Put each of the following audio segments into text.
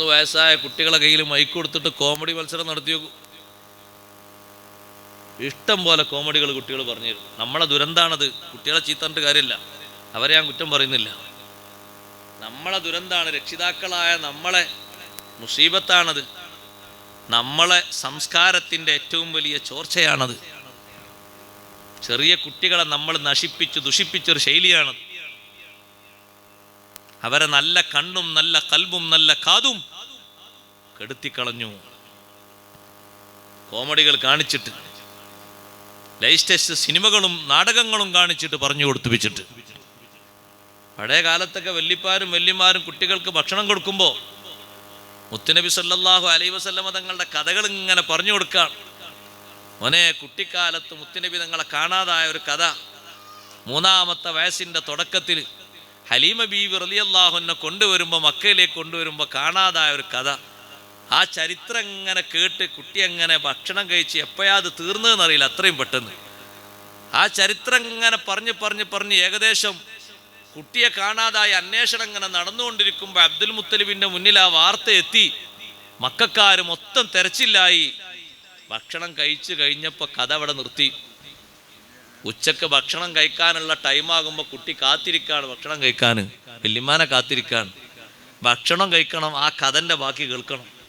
മൂന്ന് വയസ്സായ കുട്ടികളെ കയ്യിൽ മൈക്ക് കൊടുത്തിട്ട് കോമഡി മത്സരം നടത്തി ഇഷ്ടം പോലെ കോമഡികൾ കുട്ടികൾ പറഞ്ഞു തരും നമ്മളെ ദുരന്താണത്. കുട്ടികളെ ചീത്തണ്ട് കാര്യമില്ല. അവരെ ഞാൻ കുറ്റം പറയുന്നില്ല. നമ്മളെ ദുരന്താണ്. രക്ഷിതാക്കളായ നമ്മളെ മുസീബത്താണത്. നമ്മളെ സംസ്കാരത്തിന്റെ ഏറ്റവും വലിയ ചോർച്ചയാണത്. ചെറിയ കുട്ടികളെ നമ്മൾ നശിപ്പിച്ച് ദുഷിപ്പിച്ചൊരു ശൈലിയാണത്. അവരെ നല്ല കണ്ണും നല്ല കൽബും നല്ല കാതും കെടുത്തിക്കളഞ്ഞു. കോമഡികൾ കാണിച്ചിട്ട് ലേറ്റസ്റ്റ് സിനിമകളും നാടകങ്ങളും കാണിച്ചിട്ട് പറഞ്ഞു കൊടുത്തുപിച്ചിട്ട് പഴയ കാലത്തൊക്കെ വല്യപ്പാരും വല്യമാരും കുട്ടികൾക്ക് ഭക്ഷണം കൊടുക്കുമ്പോൾ മുത്തുനബി സല്ലാഹു അലൈ വസല്ലമ തങ്ങളുടെ കഥകൾ ഇങ്ങനെ പറഞ്ഞു കൊടുക്കാൻ മോനെ കുട്ടിക്കാലത്ത് മുത്തുനബി തങ്ങളെ കാണാതായ ഒരു കഥ. മൂന്നാമത്തെ വയസ്സിന്റെ തുടക്കത്തിൽ ഹലീമ ബീവി റലിയല്ലാഹുവിനെ കൊണ്ടുവരുമ്പോൾ മക്കയിലേക്ക് കൊണ്ടുവരുമ്പോൾ കാണാതായ ഒരു കഥ. ആ ചരിത്രം ഇങ്ങനെ കേട്ട് കുട്ടി എങ്ങനെ ഭക്ഷണം കഴിച്ച് എപ്പോഴാ അത് തീർന്നതെന്നറിയില്ല അത്രയും പെട്ടെന്ന്. ആ ചരിത്രം ഇങ്ങനെ പറഞ്ഞ് പറഞ്ഞ് പറഞ്ഞ് ഏകദേശം കുട്ടിയെ കാണാതായി അന്വേഷണം ഇങ്ങനെ നടന്നുകൊണ്ടിരിക്കുമ്പോൾ അബ്ദുൽ മുത്തലിബിന്റെ മുന്നിൽ ആ വാർത്ത എത്തി. മക്കാർ മൊത്തം തെരച്ചില്ലായി ഭക്ഷണം കഴിച്ചു കഴിഞ്ഞപ്പോൾ കഥ അവിടെ നിർത്തി. ഉച്ചയ്ക്ക് ഭക്ഷണം കഴിക്കാനുള്ള ടൈമാകുമ്പോൾ കുട്ടി കാത്തിരിക്കാണ് ഭക്ഷണം കഴിക്കാൻ വല്യമാനെ കാത്തിരിക്കാൻ ഭക്ഷണം കഴിക്കണം ആ കഥന്റെ ബാക്കി കേൾക്കണം.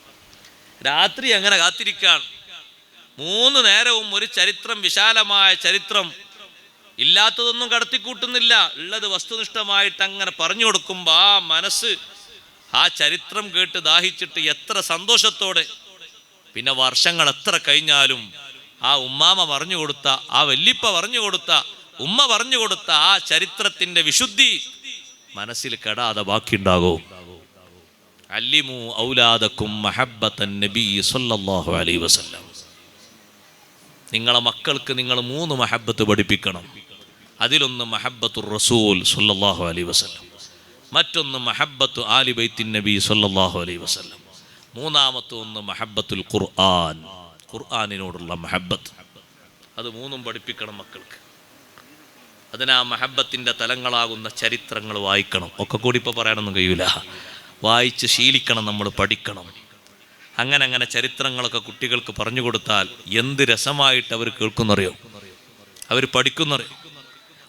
രാത്രി അങ്ങനെ കാത്തിരിക്കുകയാണ്. മൂന്ന് നേരവും ഒരു ചരിത്രം വിശാലമായ ചരിത്രം. ഇല്ലാത്തതൊന്നും കടത്തിക്കൂട്ടുന്നില്ല. ഉള്ളത് വസ്തുനിഷ്ഠമായിട്ട് അങ്ങനെ പറഞ്ഞു കൊടുക്കുമ്പോൾ ആ മനസ്സ് ആ ചരിത്രം കേട്ട് ദാഹിച്ചിട്ട് എത്ര സന്തോഷത്തോടെ. പിന്നെ വർഷങ്ങൾ എത്ര കഴിഞ്ഞാലും ആ ഉമ്മാമ പറഞ്ഞു കൊടുത്ത ആ വല്ലിപ്പ പറഞ്ഞു കൊടുത്ത ഉമ്മ പറഞ്ഞു കൊടുത്ത ആ ചരിത്രത്തിന്റെ വിശുദ്ധി മനസ്സിൽ കെടാതെ ബാക്കിയുണ്ടാകും. അല്ലിമു ഔലാദക്കും മഹബ്ബത്തൻ നബി സല്ലല്ലാഹു അലൈഹി വസല്ലം. നിങ്ങളെ മക്കൾക്ക് നിങ്ങൾ മൂന്ന് മഹബത്ത് പഠിപ്പിക്കണം. അതിലൊന്ന് മഹബത്തു റസൂൽ സല്ലല്ലാഹു അലൈ വസല്ലം. മറ്റൊന്ന് മഹബത്തു ആലി ബൈത്തിൻ നബി സല്ലല്ലാഹു അലൈ വസല്ലം. മൂന്നാമത്തെ ഒന്ന് മഹബത്തുൽ ഖുർആൻ. ഖുർആാനിനോടുള്ള മഹബത്ത് അത് മൂന്നും പഠിപ്പിക്കണം മക്കൾക്ക്. അതിനാ മഹബത്തിന്റെ തലങ്ങളാകുന്ന ചരിത്രങ്ങൾ വായിക്കണം. ഒക്കെ കൂടി ഇപ്പോൾ പറയാനൊന്നും കഴിയൂല. വായിച്ച് ശീലിക്കണം നമ്മൾ പഠിക്കണം. അങ്ങനെ അങ്ങനെ ചരിത്രങ്ങളൊക്കെ കുട്ടികൾക്ക് പറഞ്ഞു കൊടുത്താൽ എന്ത് രസമായിട്ട് അവർ കേൾക്കുന്നറിയോ? അവർ പഠിക്കുന്നറിയോ?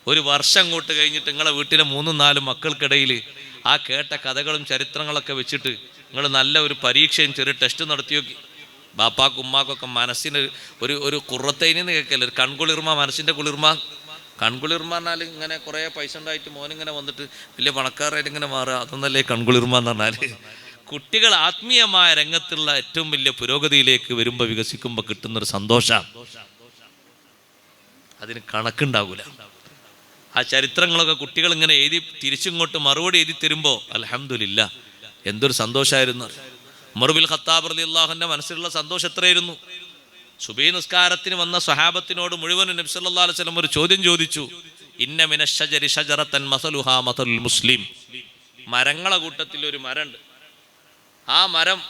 ഒരു വർഷം അങ്ങോട്ട് കഴിഞ്ഞിട്ട് നിങ്ങളെ വീട്ടിലെ മൂന്നും നാലും മക്കൾക്കിടയിൽ ആ കേട്ട കഥകളും ചരിത്രങ്ങളൊക്കെ വെച്ചിട്ട് നിങ്ങൾ നല്ല ഒരു പരീക്ഷയും ചെറിയ ടെസ്റ്റ് നടത്തി നോക്കി. ബാപ്പാക്കും ഉമ്മാക്കൊക്കെ മനസ്സിന് ഒരു ഒരു കുറത്തേനിന്ന് കേൾക്കല്ലേ? ഒരു കൺകുളിർമ മനസ്സിന്റെ കുളിർമ. കൺകുളിർമ എന്നാൽ ഇങ്ങനെ കുറേ പൈസ ഉണ്ടായിട്ട് മോനിങ്ങനെ വന്നിട്ട് വലിയ പണക്കാരായിട്ട് ഇങ്ങനെ മാറുക. അതൊന്നല്ലേ കൺകുളിർമ എന്ന് പറഞ്ഞാൽ കുട്ടികൾ ആത്മീയമായ രംഗത്തുള്ള ഏറ്റവും വലിയ പുരോഗതിയിലേക്ക് വരുമ്പോൾ വികസിക്കുമ്പോൾ കിട്ടുന്നൊരു സന്തോഷം. അതിന് കണക്കുണ്ടാവൂല. ആ ചരിത്രങ്ങളൊക്കെ കുട്ടികൾ ഇങ്ങനെ എഴുതി തിരിച്ചിങ്ങോട്ട് മറുപടി എഴുതി തരുമ്പോൾ അലഹമില്ല എന്തൊരു സന്തോഷമായിരുന്നു മറുബിൽ ഖത്താബ് അലി അള്ളാഹുന്റെ മനസ്സിലുള്ള സന്തോഷം എത്രയായിരുന്നു? സുബൈ നിസ്കാരത്തിന് വന്ന സ്വഹാബത്തിനോട് മുഴുവൻ നബി സല്ലല്ലാഹു അലൈഹി വസല്ലം ഒരു ചോദ്യം ചോദിച്ചു. ഇന്ന ഷജറത്തൻ മസലുഹാ മുസ്ലിം. മരങ്ങളെ കൂട്ടത്തിൽ ഒരു മരമുണ്ട്. ആ മരം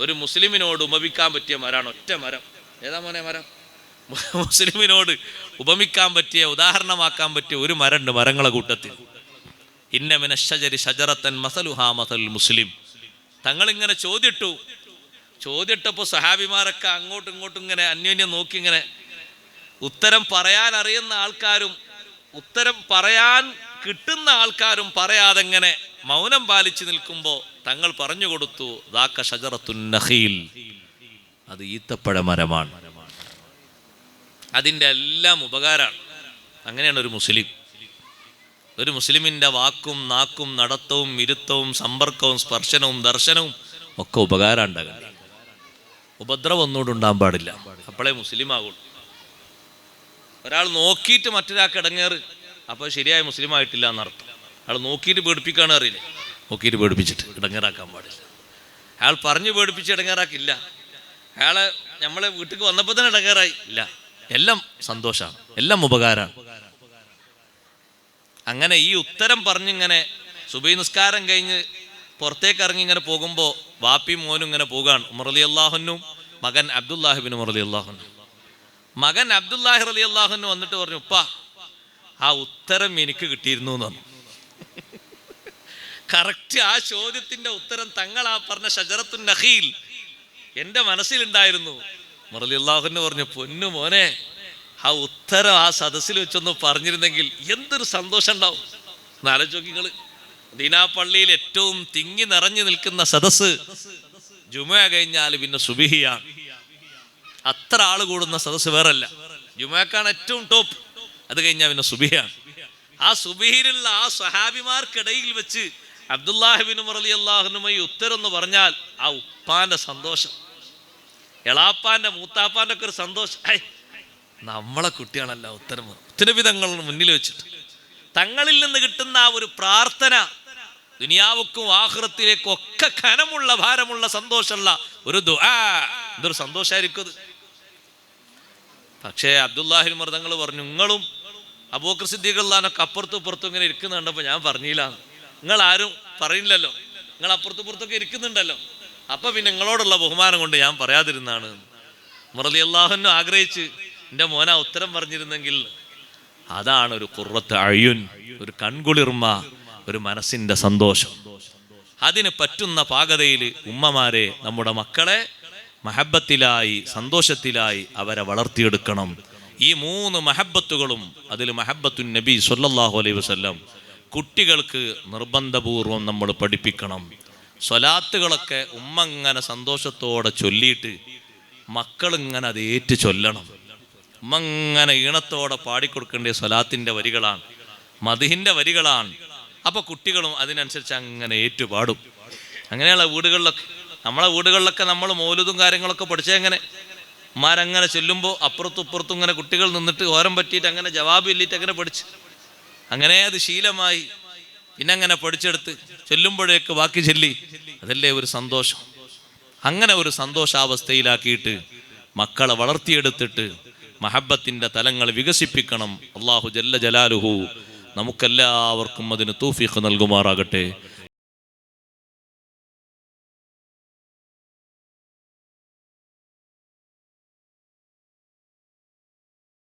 ഒരു മുസ്ലിമിനോട് ഉപമിക്കാൻ പറ്റിയ മരമാണ് ഒറ്റ മരം. ഏതാ മോനെ മരം? മുസ്ലിമിനോട് ഉപമിക്കാൻ പറ്റിയ ഉദാഹരണമാക്കാൻ പറ്റിയ ഒരു മരമുണ്ട് മരങ്ങളെ കൂട്ടത്തിൽ. ഇന്ന മിന ഷജരി ഷജറത്തൻ മസലുഹാ മുസ്ലിം. തങ്ങളിങ്ങനെ ചോദിട്ടു ചോദിട്ടപ്പോൾ സഹാബിമാരൊക്കെ അങ്ങോട്ടും ഇങ്ങോട്ടും ഇങ്ങനെ അന്യോന്യം നോക്കി ഇങ്ങനെ ഉത്തരം പറയാൻ അറിയുന്ന ആൾക്കാരും ഉത്തരം പറയാൻ കിട്ടുന്ന ആൾക്കാരും പറയാതെ ഇങ്ങനെ മൗനം പാലിച്ചു നിൽക്കുമ്പോൾ തങ്ങൾ പറഞ്ഞു കൊടുത്തു ദാക്ക ഷജറത്തുൻ നഖീൽ. അത് ഈത്തപ്പഴ മരമാണ് അതിന്റെ എല്ലാം ഉപകാരമാണ്. അങ്ങനെയാണ് ഒരു മുസ്ലിം. ഒരു മുസ്ലിമിന്റെ വാക്കും നാക്കും നടത്തവും ഇരുത്തവും സമ്പർക്കവും സ്പർശനവും ദർശനവും ഒക്കെ ഉപകാരം ഉണ്ടാകും ഉപദ്രവം ഒന്നുകൂടെ ഉണ്ടാകാൻ പാടില്ല. അപ്പോഴേ മുസ്ലിം ആകുള്ളൂ ഒരാൾ നോക്കിയിട്ട് മറ്റൊരാൾക്ക് ഇടങ്ങേറ് അപ്പോൾ ശരിയായ മുസ്ലിം ആയിട്ടില്ല എന്നർത്ഥം. അയാൾ നോക്കിയിട്ട് പേടിപ്പിക്കുകയാണ് അറിയില്ല? നോക്കിയിട്ട് പേടിപ്പിച്ചിട്ട് ഇടങ്ങേറാക്കാൻ പാടില്ല. അയാൾ പറഞ്ഞു പേടിപ്പിച്ച് ഇടങ്ങേറാക്കില്ല. അയാളെ നമ്മളെ വീട്ടിൽ വന്നപ്പോൾ തന്നെ ഇടങ്ങേറായി. ഇല്ല. എല്ലാം സന്തോഷമാണ്. എല്ലാം ഉപകാരമാണ്. അങ്ങനെ ഈ ഉത്തരം പറഞ്ഞിങ്ങനെ സുബൈ നിസ്കാരം കഴിഞ്ഞ് പുറത്തേക്ക് ഇറങ്ങി ഇങ്ങനെ പോകുമ്പോൾ വാപ്പിയും മോനും ഇങ്ങനെ പോകാണ്. ഉമർ അലി അള്ളാഹുനും മകൻ അബ്ദുല്ലാഹിബിൻ ഉമർ അലി അള്ളാഹുനും മകൻ അബ്ദുല്ലാഹി അലി അള്ളാഹുന് വന്നിട്ട് പറഞ്ഞു ഉപ്പ ആ ഉത്തരം എനിക്ക് കിട്ടിയിരുന്നു എന്ന് കറക്റ്റ് ആ ചോദ്യത്തിന്റെ ഉത്തരം തങ്ങൾ ആ പറഞ്ഞ ഷജറത്തു നഖീൽ എന്റെ മനസ്സിലുണ്ടായിരുന്നു. മുറലി അള്ളാഹുന്ന് പറഞ്ഞു പൊന്നു മോനെ ആ ഉത്തരം ആ സദസ്സിൽ വെച്ചൊന്ന് പറഞ്ഞിരുന്നെങ്കിൽ എന്തൊരു സന്തോഷം ഉണ്ടാവും ദീനാപ്പള്ളിയിൽ ഏറ്റവും തിങ്ങി നിറഞ്ഞു നിൽക്കുന്ന സദസ്സ് ജുമ കഴിഞ്ഞാൽ പിന്നെ സുബിഹിയാണ്. അത്ര ആൾ കൂടുന്ന സദസ്സ് വേറല്ല. ജുമക്കാണ് ഏറ്റവും ടോപ്പ് അത് കഴിഞ്ഞാൽ പിന്നെ സുബിഹിയാണ്. ആ സുബിഹിയിലുള്ള ആ സഹാബിമാർക്കിടയിൽ വെച്ച് അബ്ദുല്ലാഹിബിൻ മുറലി അള്ളാഹുനുമായി ഉത്തരം എന്ന് പറഞ്ഞാൽ ആ ഉപ്പാന്റെ സന്തോഷം. എളാപ്പാന്റെ മൂത്താപ്പാന്റെ ഒക്കെ ഒരു സന്തോഷം. ഐ നമ്മളെ കുട്ടിയാണല്ല ഉത്തരം. ഉത്തരവിധങ്ങൾ മുന്നിൽ വെച്ചിട്ട്. തങ്ങളിൽ നിന്ന് കിട്ടുന്ന ആ ഒരു പ്രാർത്ഥന ദുനിയാവുക്കും ആഹൃത്തിലേക്കും ഒക്കെ ഖനമുള്ള ഭാരമുള്ള സന്തോഷമുള്ള ഒരു ദുആ. എന്തൊരു സന്തോഷമായിരിക്കും അത്. പക്ഷേ അബ്ദുല്ലാഹിൻ മൃതങ്ങൾ പറഞ്ഞു നിങ്ങളും അബൂക്കർ സിദ്ദീഖുല്ലാനൊക്കെ അപ്പുറത്തും ഇപ്പുറത്തും ഇങ്ങനെ ഇരിക്കുന്ന കണ്ടപ്പോൾ ഞാൻ പറഞ്ഞില്ല നിങ്ങൾ ആരും പറയില്ലല്ലോ നിങ്ങൾ അപ്പുറത്തും ഇപ്പുറത്തൊക്കെ ഇരിക്കുന്നുണ്ടല്ലോ. അപ്പൊ പിന്നെ നിങ്ങളോടുള്ള ബഹുമാനം കൊണ്ട് ഞാൻ പറയാതിരുന്നാണ്. മുറലി അള്ളാഹുനും ആഗ്രഹിച്ച് എന്റെ മോന ഉത്തരം പറഞ്ഞിരുന്നെങ്കിൽ അതാണ് ഒരു കുറത്ത് അഴിയുൻ ഒരു കൺകുളിർമ ഒരു മനസ്സിന്റെ സന്തോഷം. അതിന് പറ്റുന്ന പാകതയിൽ ഉമ്മമാരെ നമ്മുടെ മക്കളെ മഹബത്തിലായി സന്തോഷത്തിലായി അവരെ വളർത്തിയെടുക്കണം. ഈ മൂന്ന് മഹബത്തുകളും അതിൽ മഹബത്തുൻ നബി സൊല്ലാഹു അലൈഹി വസല്ലം കുട്ടികൾക്ക് നിർബന്ധപൂർവം നമ്മൾ പഠിപ്പിക്കണം. സ്വലാത്തുകളൊക്കെ ഉമ്മ ഇങ്ങനെ സന്തോഷത്തോടെ ചൊല്ലിയിട്ട് മക്കളിങ്ങനെ അത് ഏറ്റു ചൊല്ലണം. ഉമ്മ ഇങ്ങനെ ഈണത്തോടെ പാടിക്കൊടുക്കേണ്ട സ്വലാത്തിന്റെ വരികളാണ് മതിഹിന്റെ വരികളാണ് അപ്പൊ കുട്ടികളും അതിനനുസരിച്ച് അങ്ങനെ ഏറ്റുപാടും. അങ്ങനെയുള്ള വീടുകളിലൊക്കെ നമ്മളെ വീടുകളിലൊക്കെ നമ്മൾ മൗലുതും കാര്യങ്ങളൊക്കെ പഠിച്ചെങ്ങനെ മാരങ്ങനെ ചെല്ലുമ്പോൾ അപ്പുറത്തും ഇപ്പുറത്തും ഇങ്ങനെ കുട്ടികൾ നിന്നിട്ട് ഓരം പറ്റിയിട്ട് അങ്ങനെ ജവാബ് ഇല്ലിട്ട് അങ്ങനെ പഠിച്ച്. അങ്ങനെ അത് ശീലമായി. പിന്നെ അങ്ങനെ പഠിച്ചെടുത്ത് ചൊല്ലുമ്പോഴേക്ക് ബാക്കി ചൊല്ലി. അതല്ലേ ഒരു സന്തോഷം. അങ്ങനെ ഒരു സന്തോഷാവസ്ഥയിലാക്കിയിട്ട് മക്കളെ വളർത്തിയെടുത്തിട്ട് മഹബത്തിന്റെ തലങ്ങൾ വികസിപ്പിക്കണം. അള്ളാഹു ജല്ല ജലാലുഹു നമുക്കെല്ലാവർക്കും അതിന് തൂഫീഖ് നൽകുമാറാകട്ടെ.